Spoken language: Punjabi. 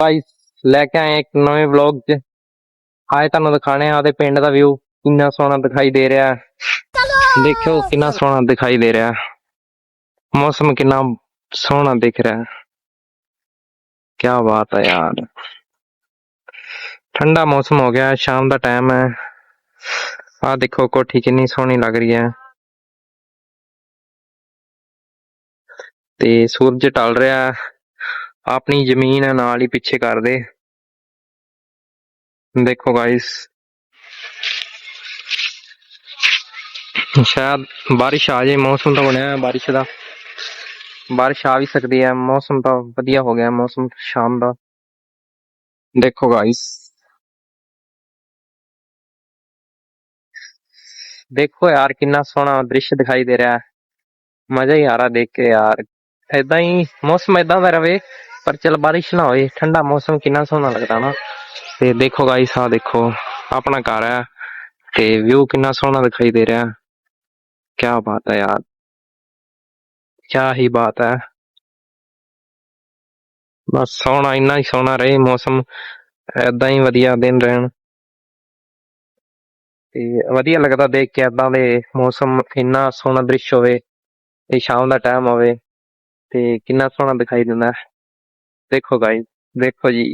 ਭਾਈ, ਲੈ ਕੇ ਆਏ ਇੱਕ ਨਵੇਂ ਵਲੌਗ 'ਚ ਆਏ ਤੁਹਾਨੂੰ ਦਿਖਾਣੇ ਆ ਉਹਦੇ ਪਿੰਡ ਦਾ ਵਿਊ ਕਿੰਨਾ ਸੋਹਣਾ ਦਿਖਾਈ ਦੇ ਰਿਹਾ ਹੈ। ਦੇਖਿਓ ਕਿੰਨਾ ਸੋਹਣਾ ਦਿਖਾਈ ਦੇ ਰਿਹਾ ਹੈ। ਮੌਸਮ ਕਿੰਨਾ ਸੋਹਣਾ ਦਿਖ ਰਿਹਾ ਹੈ ਕੀ ਬਾਤ ਹੈ ਯਾਰ ਠੰਡਾ ਮੌਸਮ ਹੋ ਗਿਆ, ਸ਼ਾਮ ਦਾ ਟਾਈਮ ਹੈ ਆ ਦੇਖੋ ਕੋਠੀ ਕਿੰਨੀ ਸੋਹਣੀ ਲੱਗ ਰਹੀ ਹੈ ਤੇ ਸੂਰਜ ਢਲ ਰਿਹਾ ਹੈ। ਆਪਣੀ ਜ਼ਮੀਨ ਹੈ, ਨਾਲ ਹੀ ਪਿੱਛੇ ਕਰਦੇ। ਦੇਖੋ ਗਾਇਸ ਸ਼ਾਇਦ ਬਾਰਿਸ਼ ਆ ਜਾਏ ਮੌਸਮ ਤਾਂ ਬਣਿਆ ਬਾਰਿਸ਼ ਦਾ। ਬਾਰਿਸ਼ ਆ ਵੀ ਸਕਦੀ ਹੈ, ਮੌਸਮ ਤਾਂ ਵਧੀਆ ਹੋ ਗਿਆ, ਮੌਸਮ ਸ਼ਾਮ ਦਾ। ਦੇਖੋ ਗਾਇਸ ਦੇਖੋ ਯਾਰ ਕਿੰਨਾ ਸੋਹਣਾ ਦ੍ਰਿਸ਼ ਦਿਖਾਈ ਦੇ ਰਿਹਾ। ਹੈ ਮਜ਼ਾ ਹੀ ਆ ਰਿਹਾ ਦੇਖ ਕੇ ਯਾਰ। ਏਦਾਂ ਹੀ ਮੌਸਮ ਏਦਾਂ ਦਾ ਰਵੇ। ਪਰ ਚਲ ਬਾਰਿਸ਼ ਨਾ ਹੋਏ ਠੰਡਾ ਮੌਸਮ ਕਿੰਨਾ ਸੋਹਣਾ ਲੱਗਦਾ ਨਾ ਤੇ ਦੇਖੋ ਗਾਇਸ ਆ ਦੇਖੋ ਆਪਣਾ ਘਰ ਹੈ ਤੇ ਵਿਊ ਕਿੰਨਾ ਸੋਹਣਾ ਦਿਖਾਈ ਦੇ ਰਿਹਾ ਕੀ ਬਾਤ ਹੈ ਯਾਰ ਕੀ ਹੀ ਬਾਤ ਹੈ ਬਸ ਸੋਹਣਾ ਇੰਨਾ ਹੀ ਸੋਹਣਾ ਰਹੇ ਮੌਸਮ ਏਦਾਂ ਹੀ ਵਧੀਆ ਦਿਨ ਰਹਿਣ ਤੇ ਵਧੀਆ ਲੱਗਦਾ ਦੇਖ ਕੇ ਏਦਾਂ ਦੇ ਮੌਸਮ ਇੰਨਾ ਸੋਹਣਾ ਦ੍ਰਿਸ਼ ਹੋਵੇ ਤੇ ਸ਼ਾਮ ਦਾ ਟਾਈਮ ਹੋਵੇ ਤੇ ਕਿੰਨਾ ਸੋਹਣਾ ਦਿਖਾਈ ਦਿੰਦਾ ਹੈ। ਦੇਖੋ ਗਾਇਸ ਦੇਖੋ ਜੀ